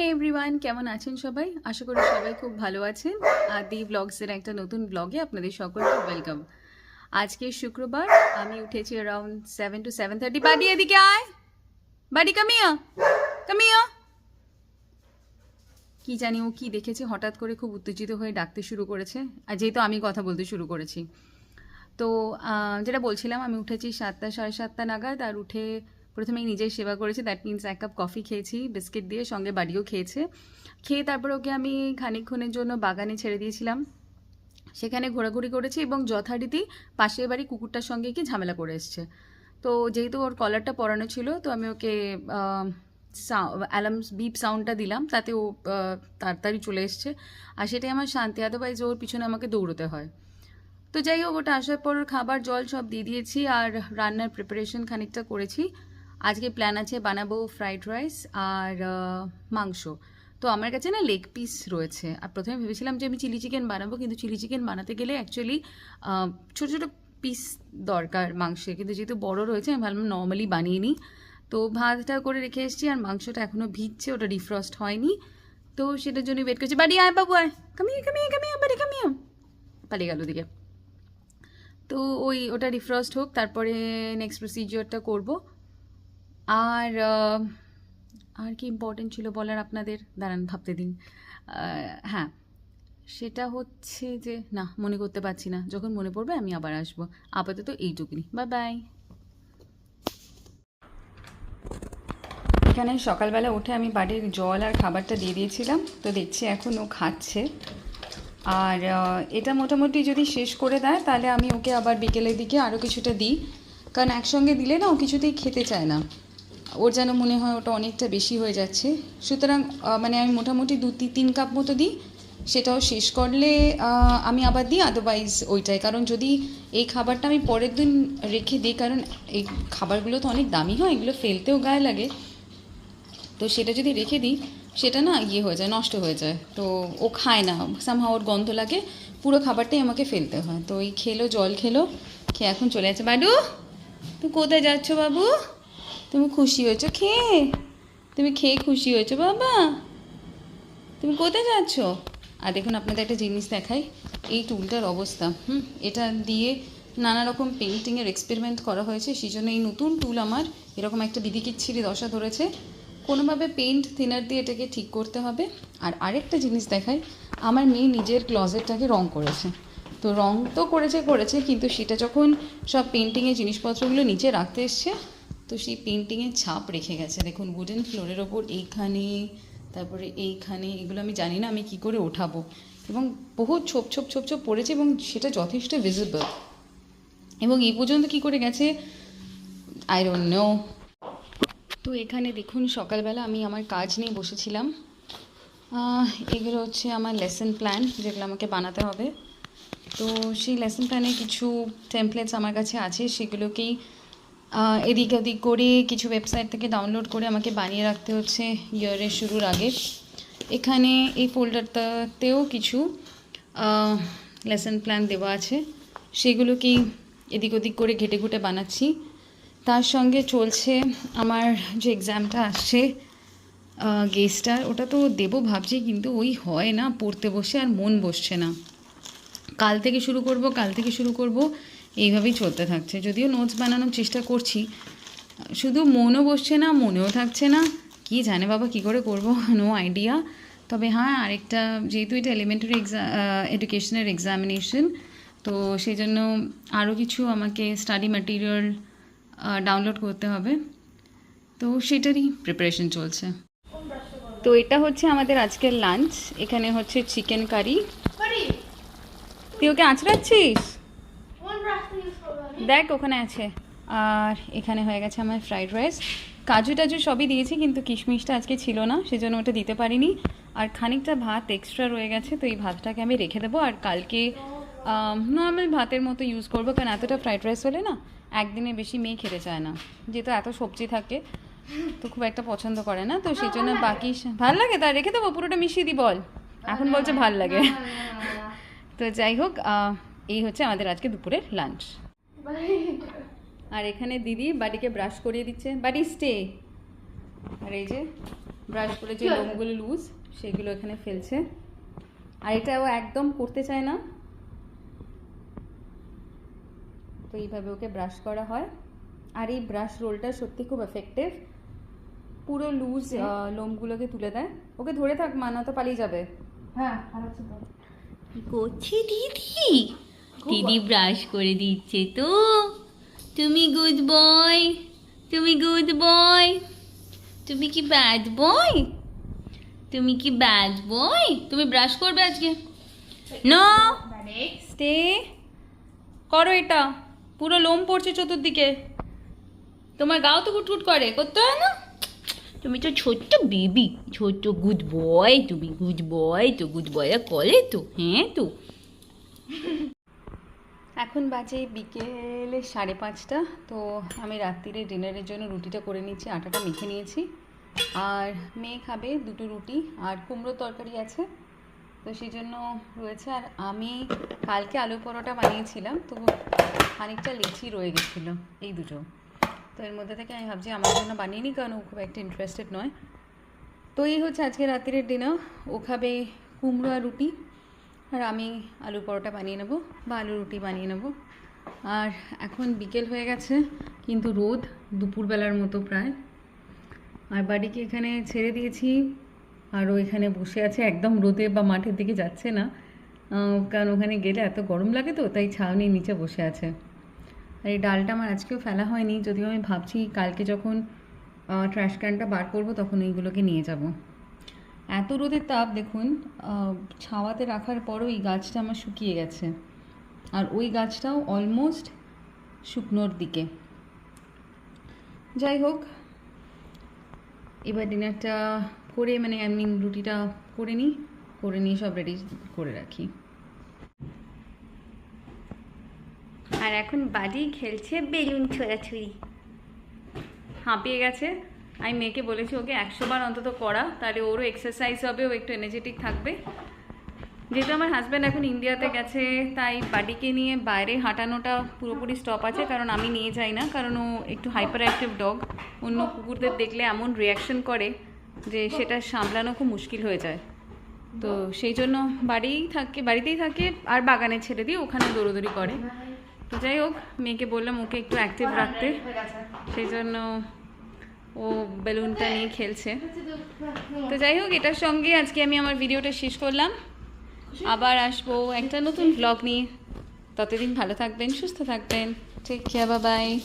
হে everyone কেমন আছেন সবাই? আশা করি সবাই খুব ভালো আছেন। দি ব্লগসের একটা নতুন ব্লগে আপনাদের সকলকে ওয়েলকাম আজকে শুক্রবার, আমি উঠেছি around seven to seven thirty বাড়ি এদিকে আয়। বাড়ি কামিয়া কামিয়া কি জানি ও কি দেখেছে, হঠাৎ করে খুব উত্তেজিত হয়ে ডাকতে শুরু করেছে। আর যেহেতু আমি কথা বলতে শুরু করেছি। তো যেটা বলছিলাম, আমি উঠেছি সাতটা, সাড়ে সাতটা নাগাদ, আর উঠে প্রথমেই নিজেই সেবা করেছি দ্যাট মিনস এক কাপ কফি খেয়েছি বিস্কিট দিয়ে সঙ্গে বাড়িও খেয়েছে। খেয়ে তারপর ওকে আমি খানিকক্ষণের জন্য বাগানে ছেড়ে দিয়েছিলাম। সেখানে ঘোরাঘুরি করেছি এবং যথারীতি পাশের বাড়ি কুকুরটার সঙ্গে কি ঝামেলা করে এসছে। তো যেহেতু ওর কলারটা পরানো ছিল, তো আমি ওকে অ্যালার্ম বিপ সাউন্ডটা দিলাম, তাতে ও তাড়াতাড়ি চলে এসছে। আর সেটাই আমার শান্তি আদারওয়াইজ ওর পিছনে আমাকে দৌড়তে হয়। তো যাই হোক, ওটা আসার পর খাবার, জল সব দিয়ে দিয়েছি, আর রান্নার প্রিপারেশন খানিকটা করেছি। আজকে প্ল্যান আছে বানাবো ফ্রাইড রাইস আর মাংস। তো আমার কাছে না লেগ পিস রয়েছে। আর প্রথমে ভেবেছিলাম যে আমি চিলি চিকেন বানাবো, কিন্তু চিলি চিকেন বানাতে গেলে অ্যাকচুয়ালি ছোটো ছোটো পিস দরকার মাংসে কিন্তু যেহেতু বড় রয়েছে, আমি ভাবলাম নর্মালি বানিয়ে নিই। তো ভাতটা করে রেখে এসেছি আর মাংসটা এখনও ভিজছে, ওটা ডিফ্রস্ট হয়নি। তো সেটার জন্য ওয়েট করছি। বাড়ি আয় বাবু, আয়। কামিয়ে কামিয়ে কামিয়ে বাড়ি কামিয়ে পালিয়ে গেল দিকে তো ওই ওটা ডিফ্রস্ট হোক, তারপরে নেক্সট প্রসিজিওরটা করব। আর আর কি ইম্পর্টেন্ট ছিল বলার আপনাদের? দাঁড়ান, ভাবতে দিন। হ্যাঁ সেটা হচ্ছে যে, না, মনে করতে পারছি না। যখন মনে পড়বে আমি আবার আসব। আপাতত এইটুকুনি। Bye bye. এখানে সকালবেলা উঠে আমি বাড়ির জল আর খাবারটা দিয়ে দিয়েছিলাম। তো দেখছি এখন ও খাচ্ছে। আর এটা মোটামুটি যদি শেষ করে দেয়, তাহলে আমি ওকে আবার বিকেলের দিকে আরও কিছুটা দিই। কারণ একসঙ্গে দিলে না ও কিছুতেই খেতে চায় না। ওর যেন মনে হয় ওটা অনেকটা বেশি হয়ে যাচ্ছে। সুতরাং মানে আমি মোটামুটি দু তিন কাপ মতো দিই। সেটাও শেষ করলে আমি আবার দিই আদারওয়াইজ ওইটাই। কারণ যদি এই খাবারটা আমি পরের দিন রেখে দিই, কারণ এই খাবারগুলো তো অনেক দামি হয়, এগুলো ফেলতেও গায়ে লাগে। তো সেটা যদি রেখে দিই, সেটা না ইয়ে হয়ে যায়, নষ্ট হয়ে যায়। তো ও খায় না সামহা ওর গন্ধ লাগে, পুরো খাবারটাই আমাকে ফেলতে হয়। তো এই খেলো, জল খেলো, খেয়ে এখন চলে যাচ্ছে। বাডু তুমি কোথায় যাচ্ছ বাবু? তুমি খুশি হয়েছো? খেয়ে তুমি খেয়ে খুশি হয়েছো? বাবা! তুমি কোথায় যাচ্ছ? আর দেখুন, আপনাদের একটা জিনিস দেখাই। এই টুলটার অবস্থা, হুম? এটা দিয়ে নানা রকম পেন্টিংয়ের এক্সপেরিমেন্ট করা হয়েছে। সেই জন্য এই নতুন টুল আমার এরকম একটা দিদিকে ছিঁড়ে দশা ধরেছে। কোনোভাবে পেন্ট থিনার দিয়ে এটাকে ঠিক করতে হবে। আর আরেকটা জিনিস দেখাই, আমার মেয়ে নিজের ক্লজেটটাকে রং করেছে। তো রং তো করেছে করেছে, কিন্তু সেটা যখন সব পেন্টিংয়ের জিনিসপত্রগুলো নিচে রাখতে এসছে তো সেই পেন্টিংয়ের ছাপ রেখে গেছে। দেখুন উডেন ফ্লোরের ওপর এইখানে, তারপরে এইখানে, এগুলো আমি জানি না আমি কি করে ওঠাবো। এবং বহু ছোপ ছোপ ছোপ ছোপ পড়েছে এবং সেটা যথেষ্ট ভিজিবল এবং এই পর্যন্ত কি করে গেছে? আই ডোন্ট নো তো এখানে দেখুন, সকালবেলা আমি আমার কাজ নিয়ে বসেছিলাম। এগুলো হচ্ছে আমার লেসন প্ল্যান যেগুলো আমাকে বানাতে হবে। তো সেই লেসন প্ল্যানে কিছু টেমপ্লেটস আমার কাছে আছে, সেগুলোকেই এদিক ওদিক করে কিছু ওয়েবসাইট থেকে ডাউনলোড করে আমাকে বানিয়ে রাখতে হচ্ছে ইয়ারের শুরুর আগে। এখানে এই ফোল্ডারটাতেও কিছু লেসন প্ল্যান দেওয়া আছে। সেগুলোকেই এদিক ওদিক করে ঘেটে ঘুটে বানাচ্ছি। তার সঙ্গে চলছে আমার যে এক্সামটা আসছে গেস্টার ওটা তো দেবো ভাবছি, কিন্তু ওই হয় না। পড়তে বসে আর মন বসছে না। কাল থেকে শুরু করব, কাল থেকে শুরু করব। এইভাবেই চলতে থাকছে। যদিও নোটস বানানোর চেষ্টা করছি, শুধু মনও বসছে না, মনেও থাকছে না। কি জানে বাবা কি করে করব? নো আইডিয়া তবে হ্যাঁ আরেকটা, যেহেতু এটা এলিমেন্টারি এক্সাম এডুকেশনের এক্সামিনেশন তো সেই জন্য আরও কিছু আমাকে স্টাডি ম্যাটেরিয়াল ডাউনলোড করতে হবে। তো সেটারই প্রিপারেশন চলছে। তো এটা হচ্ছে আমাদের আজকের লাঞ্চ এখানে হচ্ছে চিকেন কারি তুই ওকে আঁচড়াচ্ছিস? দেখ ওখানে আছে। আর এখানে হয়ে গেছে আমার ফ্রাইড রাইস কাজু টাজু সবই দিয়েছি কিন্তু কিশমিশটা আজকে ছিল না সেজন্য ওটা দিতে পারিনি। আর খানিকটা ভাত এক্সট্রা রয়ে গেছে তো এই ভাতটাকে আমি রেখে দেবো। আর কালকে নর্মাল ভাতের মতো ইউজ করব কারণ এতটা ফ্রাইড রাইস হলে না একদিনে বেশি মেয়ে খেতে চায় না। যেহেতু এত সবজি থাকে তো খুব একটা পছন্দ করে না তো সেই জন্য বাকি ভালো লাগে তা রেখে দেবো পুরোটা মিশিয়ে দিই বল। এখন বলছে ভালো লাগে। তো যাই হোক এই হচ্ছে আমাদের আজকে দুপুরের লাঞ্চ. আর এখানে দিদি বাড়িকে ব্রাশ করিয়ে দিচ্ছে। বাড়ি স্টে আর এই যে ব্রাশ করে যে লোমগুলো লুজ সেগুলো এখানে ফেলছে। আর এটা ও একদম করতে চায় না। তো এইভাবে ওকে ব্রাশ করা হয়। আর এই ব্রাশ রোলটা সত্যি খুব এফেক্টিভ পুরো লুজ লোমগুলোকে তুলে দেয়। ওকে ধরে থাক মানা তো পালিয়ে যাবে। হ্যাঁ কি করছে দিদি! দিদি ব্রাশ করে দিচ্ছে তো। তুমি গুড বয় তুমি গুড বয় তুমি কি ব্যাড বয় তুমি কি ব্যাড বয় তুমি ব্রাশ করবে আজকে? নো স্টে করো এটা। পুরো লোম পড়ছে চতুর্দিকে। তোমার গাও তো কুটকুট করে করতে হয় না? তুমি তো ছোট্ট বেবি ছোট্ট গুড বয় তুমি গুড বয় তো গুড বয় করে তো হ্যাঁ তো। এখন বাজে বিকেলে সাড়ে পাঁচটা, তো আমি রাত্রিরে ডিনারের জন্য রুটিটা করে নিয়েছি আটাটা মেখে নিয়েছি। আর মেয়ে খাবে দুটো রুটি, আর কুমড়ো তরকারি আছে, তো সেই জন্য রয়েছে। আর আমি কালকে আলু পরোটা বানিয়েছিলাম, তো খানিকটা লেচি রয়ে গেছিল, এই দুটো। তো এর মধ্যে থেকে আমি ভাবছি আমার জন্য বানিয়ে নিই কারণ ও খুব একটা ইন্টারেস্টেড নয়। তো এই হচ্ছে আজকে রাত্রির ডিনার ও খাবে কুমড়ো আর রুটি। আর আমি আলু পরোটা বানিয়ে নেব বা আলু রুটি বানিয়ে নেব। আর এখন বিকেল হয়ে গেছে, কিন্তু রোদ দুপুরবেলার মতো প্রায়। আর বাড়িকে এখানে ছেড়ে দিয়েছি, আর ও এখানে বসে আছে, একদম রোদে বা মাঠের দিকে যাচ্ছে না। কারণ ওখানে গেলে এত গরম লাগে তো, তাই ছাউনির নিচে বসে আছে। আর এই ডালটা আমার আজকেও ফেলা হয়নি, যদিও আমি ভাবছি কালকে যখন ট্র্যাশ ক্যানটা বার করব, তখন এইগুলোকে নিয়ে যাব। এত রোদের তাপ, দেখুন ছাওয়াতে রাখার পরও এই গাছটা আমার শুকিয়ে গেছে। আর ওই গাছটাও অলমোস্ট শুকনোর দিকে। যাই হোক, এবার ডিনারটা করে মানে আই মিন রুটিটা করে নিই, করে নিয়ে সব রেডি করে রাখি। আর এখন বাড়ি খেলছে বেলুন ছোড়াছুড়ি। হাঁপিয়ে গেছে? আমি মেয়েকে বলেছি, ওকে একশো বার অন্তত করা, তাহলে ওরও এক্সারসাইজ হবে, ও একটু এনার্জেটিক থাকবে। যেহেতু আমার হাজব্যান্ড এখন ইন্ডিয়াতে গেছে, তাই বাড়িকে নিয়ে বাইরে হাঁটানোটা পুরোপুরি স্টপ আছে, কারণ আমি নিয়ে যাই না, কারণ ও একটু হাইপার অ্যাক্টিভ ডগ অন্য কুকুরদের দেখলে এমন রিয়াকশন করে যে সেটা সামলানো খুব মুশকিল হয়ে যায়। তো সেই জন্য বাড়িই থাকে, বাড়িতেই থাকে, আর বাগানে ছেড়ে দিয়ে ওখানে দৌড়োদৌড়ি করে। তো যাই হোক, মেয়েকে বললাম, ওকে একটু অ্যাক্টিভ রাখতে। সেই জন্য ও বেলুনটা নিয়ে খেলছে। তো যাই হোক, এটার সঙ্গে আজকে আমি আমার ভিডিওটা শেষ করলাম। আবার আসব একটা নতুন ব্লগ নিয়ে। ততদিন ভালো থাকবেন, সুস্থ থাকবেন। ঠিক কেয়ার বাই